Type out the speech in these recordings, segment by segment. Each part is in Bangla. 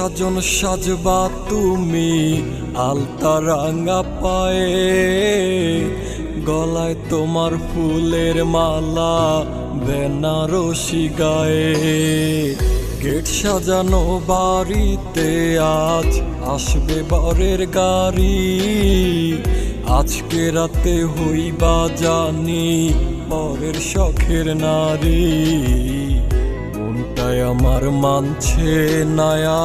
সাজন সাজবা তুমি আলতা রাঙা পায়ে। গলায় তোমার ফুলের মালা, বেনারসি গায়ে। গেট সাজানো বাড়িতে আজ আসবে বরের গাড়ি। আজকে রাতে হইবা জানি পরের শখের নারী। মনটাই আমার মানছে নায়া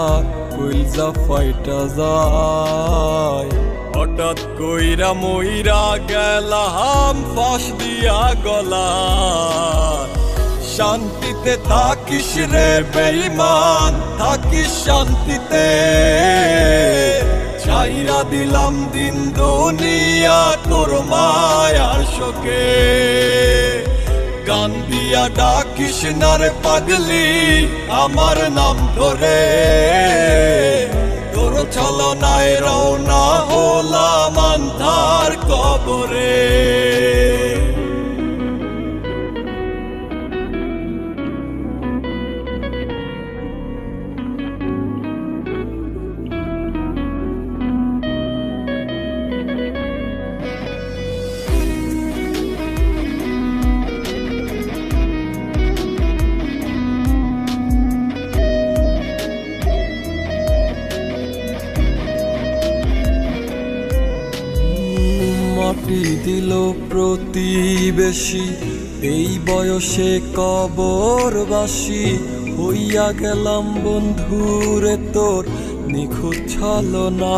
ফাইটা যায়। হঠাৎ কইরা মইরা গেলাম, ফাঁস দিয়া গলা শান্তিতে থাকিস রে বেইমান থাকিস শান্তিতে। ছাইরা দিলাম দিন দুনিয়া তোর মায়ার শোকে। গান দিয়া ডাকিস নার পাগলি আমার নাম ধরে। তোর ছলনায় রওনা হলাম আন্ধার কবরে। দিল প্রতিবেশী। এই বয়সে কবরবাসী হইয়া গেলাম বন্ধুরে তোর নিখুঁত ছলনা।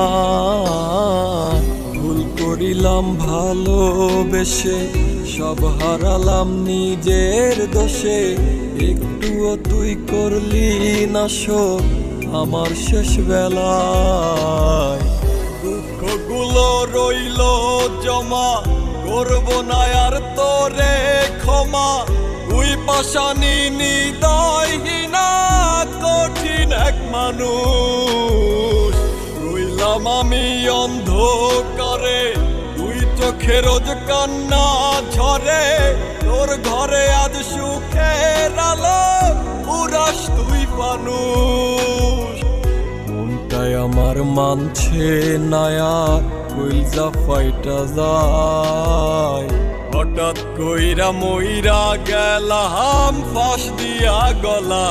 ভুল করিলাম ভালোবেসে, সব হারালাম নিজের দোষে। একটুও তুই করলি না শোক আমার শেষ বেলায় দুঃখগুলো রইল, জমা। করব না আর তোরে ক্ষমা। উই পাশানি নিদয়হীনা, কঠিন এক মানুষ। রইলাম আমি অন্ধ অন্ধকারে তুই চোখে রোজ কান্না ঝরে। তোর ঘরে আজ সুখের আলো উড়াস তুই মানুষ। মনটাই আমার মানছে নায়া কইলজা ফাইটা যায়। হঠাৎ কইরা মইরা গেলাম ফাঁস দিয়া গলা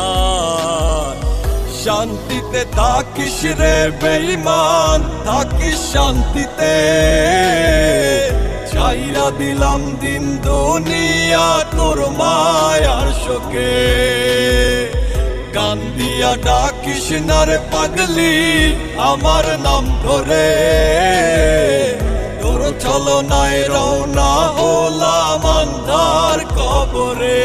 শান্তিতে থাকিস রে বেইমান থাকিস শান্তিতে। ছাইরা দিলাম দিন দুনিয়া তোর মায়ার শোকে। গান দিয়া ডাকিস না রে পাগলি আমার নাম ধরে তোর চলো নাই রওনা হলাম আন্ধার কবরে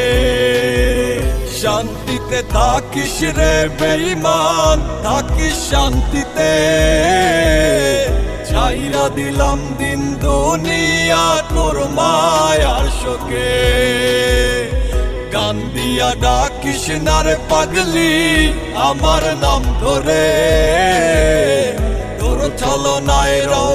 শান্তিতে থাকিস রে বেইমান থাকিস শান্তিতে ছাইরা দিলাম দিন দুনিয়া তোর মায়ার শোকে গান দিয়া ডাকিস না রে পাগলি আমার নাম ধরে। তোর চলো নাই রওনা